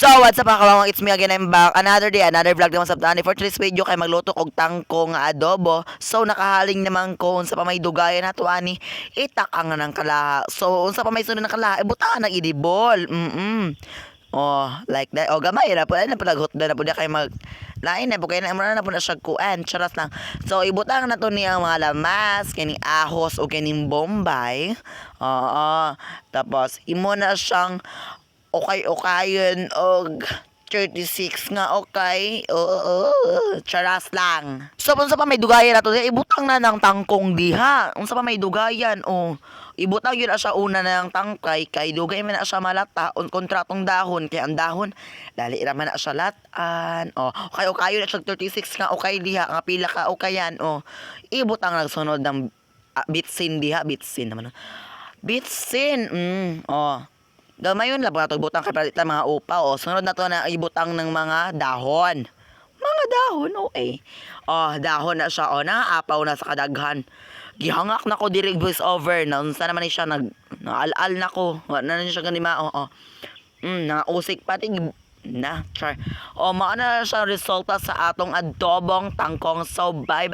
So, what's up mga kawawang? It's me again. I'm back. Another day, another vlog naman sa Tani. For today's video, kay magluto og tangkong adobo. So, nakahaling naman ko unsa pa may na to ani. Itakang na ng kalaha. So, unsa pa may sunod ng kalaha, ibutaan ng idibol. Mm Oh, like that. Oh, gamay na po. Ano pa naghot na po niya kay mag... Lain na po kayo na na po na siya kuan. Charas lang. So, ibutang na to niya ang mga lamas, kini ahos o kining bombay. Oo. Tapos, imo na siyang okay-okayon og 36 nga okay. Oo, charas lang. So, unsa pa may dugayan na to, ibutang na ng tangkong diha. Unsa pa may dugayan, oh. Ibutang yun na siya una ng tangkay, kay dugay man na siya malata, on kontratong dahon, kay ang dahon, dali raman na siya latan. Oh, okay, okay, na siya 36 nga okay diha, nga pila ka okay yan, oh. Ibutang nagsunod ng ah, bitsin diha, bitsin naman. Bitsin, mm, oh. Gamayon lang ba butang kay palitan mga upa o sunod na to na ibutang ng mga dahon. Mga dahon okay. Oh, dahon na siya oh naapaw na sa kadaghan. Gihangak na ko diri voice over na unsa naman ni siya nag naalal na ko. Wa na, na siya ganima oh. oh. Mm, nausik pati na char. Oh, mao na siya resulta sa atong adobong tangkong so bye